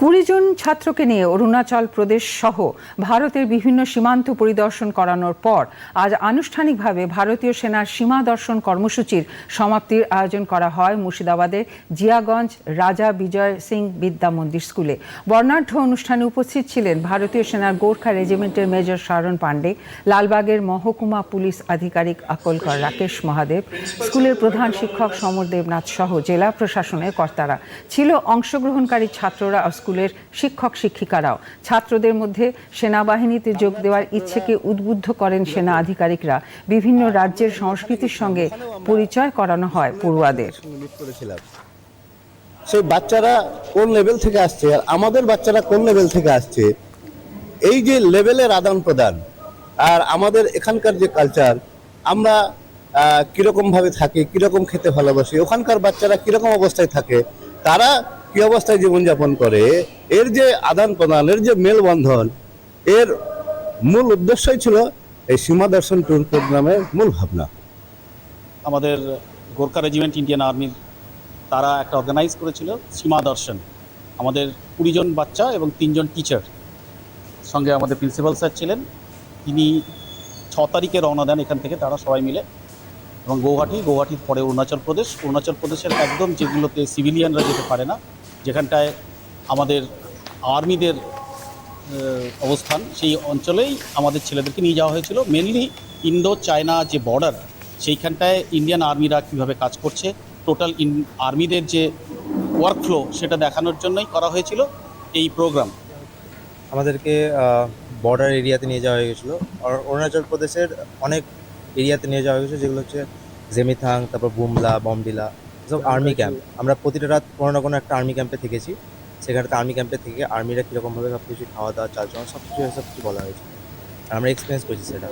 কুড়ি জন ছাত্রকে নিয়ে অরুণাচল প্রদেশ সহ ভারতের বিভিন্ন সীমান্ত পরিদর্শন করানোর পর আজ আনুষ্ঠানিকভাবে ভারতীয় সেনার সীমা দর্শন কর্মসূচির সমাপ্তির আয়োজন করা হয় মুর্শিদাবাদের জিয়াগঞ্জ রাজা বিজয় সিং বিদ্যা মন্দির স্কুলে। বর্ণাঢ্য অনুষ্ঠানে উপস্থিত ছিলেন ভারতীয় সেনার গোর্খা রেজিমেন্টের মেজর শারণ পাণ্ডে, লালবাগের মহকুমা পুলিশ আধিকারিক আকলকর রাকেশ মহাদেব, স্কুলের প্রধান শিক্ষক সমর দেবনাথ সহ জেলা প্রশাসনের কর্তারা। ছিল অংশগ্রহণকারী ছাত্ররা ও স্কুলের শিক্ষক শিক্ষিকারাও। ছাত্রদের মধ্যে সেনাবাহিনীতে যোগ দেওয়ার ইচ্ছেকে উদ্বুদ্ধ করেন সেনা আধিকারিকরা। বিভিন্ন রাজ্যের সংস্কৃতির সঙ্গে পরিচয় করানো হয় পড়ুয়াদের। সেই বাচ্চারা কোন লেভেল থেকে আসছে আর আমাদের বাচ্চারা কোন লেভেল থেকে আসছে এই যে লেভেলের আদান প্রদান আর আমাদের এখানকার যে কালচার আমরা আহ, কীরকম ভাবে থাকি কীরকম খেতে ভালোবাসি ওখানকার বাচ্চারা কীরকম অবস্থায় থাকে তারা কি অবস্থায় জীবনযাপন করে, এর যে আদান প্রদান, এর যে মেলবন্ধন, এর মূল উদ্দেশ্যই ছিল এই সীমা দর্শন ট্যুর প্রোগ্রামের মূল ভাবনা। আমাদের গোর্খা রেজিমেন্ট ইন্ডিয়ান আর্মির তারা একটা অর্গানাইজ করেছিল সীমা দর্শন। আমাদের কুড়িজন বাচ্চা এবং তিনজন টিচার সঙ্গে আমাদের প্রিন্সিপাল স্যার ছিলেন। তিনি ছ তারিখে রওনা দেন এখান থেকে তারা সবাই মিলে। এবং গৌহাটি, গৌহাটির পরে অরুণাচল প্রদেশ। অরুণাচল প্রদেশের একদম যেগুলোতে সিভিলিয়ানরা যেতে পারে না যেখানটায় আমাদের আর্মিদের অবস্থান, সেই অঞ্চলেই আমাদের ছেলেদেরকে নিয়ে যাওয়া হয়েছিল। মেনলি ইন্দো চায়না যে বর্ডার সেইখানটায় ইন্ডিয়ান আর্মিরা কীভাবে কাজ করছে টোটাল ইন আর্মিদের যে ওয়ার্কফ্লো সেটা দেখানোর জন্যই করা হয়েছিল এই প্রোগ্রাম আমাদেরকে বর্ডার এরিয়াতে নিয়ে যাওয়া হয়ে গেছিল। অরুণাচল প্রদেশের অনেক এরিয়াতে নিয়ে যাওয়া হয়েছে যেগুলো হচ্ছে জেমিথাং তারপর বুমলা বমডিলা সব আর্মি ক্যাম্প আমরা প্রতিটা রাত কোনো না কোনো একটা আর্মি ক্যাম্পে থেকেছি। সেখানে আর্মি ক্যাম্পে থেকে আর্মিরা কীরকমভাবে সব কিছু খাওয়া দাওয়া চালচলন সব কিছু সব কিছু বলা হয়েছে। আর আমরা এক্সপিরিয়েন্স করেছি সেটা।